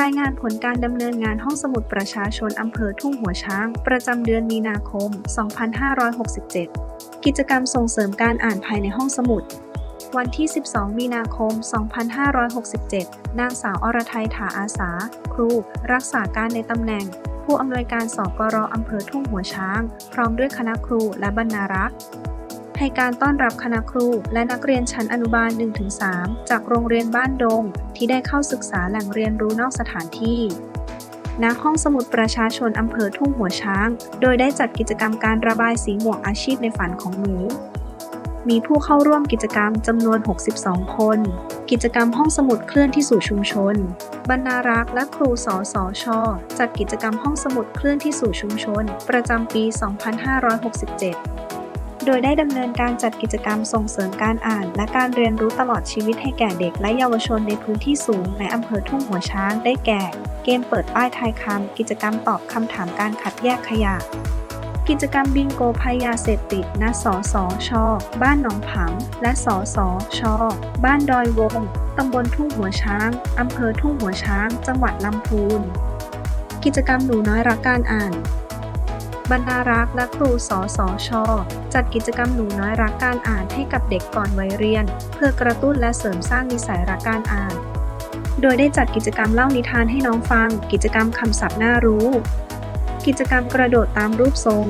รายงานผลการดำเนินงานห้องสมุดประชาชนอำเภอทุ่งหัวช้าง ประจำเดือนมีนาคม 2567 กิจกรรมส่งเสริมการอ่านภายในห้องสมุด วันที่ 12 มีนาคม 2567 นางสาวอรไทยถาอาสา ครู รักษาการในตำแหน่ง ผู้อำนวยการสกรอำเภอทุ่งหัวช้าง พร้อมด้วยคณะครูและบรรณารักษ์ ให้การต้อนรับคณะครู และนักเรียนชั้นอนุบาล 1-3 จากโรงเรียนบ้านดง ที่ได้เข้าศึกษาแหล่งเรียนรู้นอกสถานที่ณห้องสมุดประชาชนอำเภอทุ่งหัวช้าง โดยได้จัดกิจกรรมการระบายสีหมวกอาชีพในฝันของหนู มีผู้เข้าร่วมกิจกรรมจำนวน 62 คน กิจกรรมห้องสมุดเคลื่อนที่สู่ชุมชน บรรณารักษ์และครูสอสอชอจัดกิจกรรมห้องสมุดเคลื่อนที่สู่ชุมชน ประจำปี 2567 โดยได้ดำเนินการจัดกิจกรรมส่งเสริมการอ่าน และการเรียนรู้ตลอดชีวิตให้แก่เด็กและเยาวชนในพื้นที่สูงในอำเภอทุ่งหัวช้างได้แก่ เกมเปิดป้ายทายคำ กิจกรรมตอบคำถามการคัดแยกขยะ กิจกรรมบิงโกภัยยาเสพติดณสสช บ้านหนองผำและสสช บ้านดอยวงตำบลทุ่งหัวช้าง อำเภอทุ่งหัวช้าง จังหวัดลำพูน กิจกรรมหนูน้อยรักการอ่าน บรรณารักษ์และครูสอสอชอจัดกิจกรรมหนูน้อยรักการอ่านให้กับเด็กก่อนวัยเรียน เพื่อกระตุ้นและเสริมสร้างนิสัยรักการอ่าน โดยได้จัดกิจกรรมเล่านิทานให้น้องฟัง กิจกรรมคำศัพท์น่ารู้ กิจกรรมกระโดดตามรูปทรง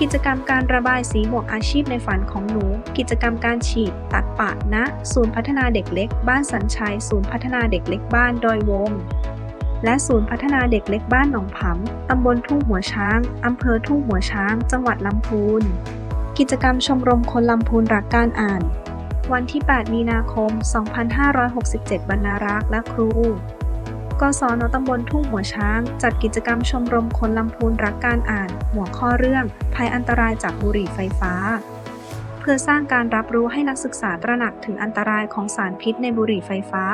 กิจกรรมการระบายสีหมวกอาชีพในฝันของหนู กิจกรรมการฉีดตัดปะณศูนย์พัฒนาเด็กเล็ก บ้านสันชัย ศูนย์พัฒนาเด็กเล็กบ้านดอยวง และศูนย์พัฒนาเด็กเล็กบ้านหนองผำ ตำบลทุ่งหัวช้าง อำเภอทุ่งหัวช้าง จังหวัดลำพูน กิจกรรมชมรมคนลำพูนรักการอ่าน วันที่ 8 มีนาคม 2567 บรรณารักษ์และครู กศนตำบลทุ่งหัวช้าง จัดกิจกรรมชมรมคนลำพูนรักการอ่าน หัวข้อเรื่อง ภัยอันตรายจากบุหรี่ไฟฟ้า เพื่อสร้างการรับรู้ให้นักศึกษาตระหนักถึงอันตรายของสารพิษในบุหรี่ไฟฟ้า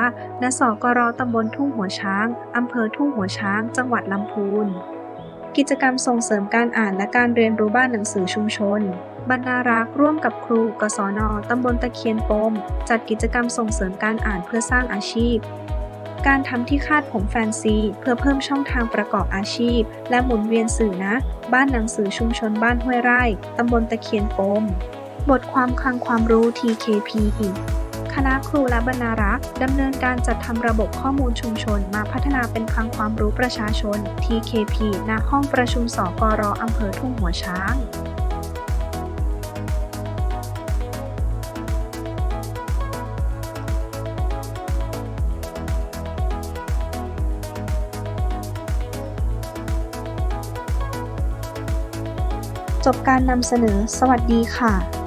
ณ สกรตำบลทุ่งหัวช้าง อำเภอทุ่งหัวช้าง จังหวัดลำพูน กิจกรรมส่งเสริมการอ่านและการเรียนรู้บ้านหนังสือชุมชน บรรณารักษ์ร่วมกับครู กศน ตำบลตะเคียนปม จัดกิจกรรมส่งเสริมการอ่านเพื่อสร้างอาชีพการทำที่คาดผมแฟนซี เพื่อเพิ่มช่องทางประกอบอาชีพ และหมุนเวียนสื่อนะ บ้านหนังสือชุมชนบ้านห้วยไร่ ตำบลตะเคียนปม บทความคลังความรู้ TKP คณะครูและบรรณารักษ์ดำเนินการจัดทำระบบข้อมูลชุมชน มาพัฒนาเป็นคลังความรู้ประชาชน TKP ณห้องประชุมสกรออำเภอทุ่งหัวช้างจบการนำเสนอ สวัสดีค่ะ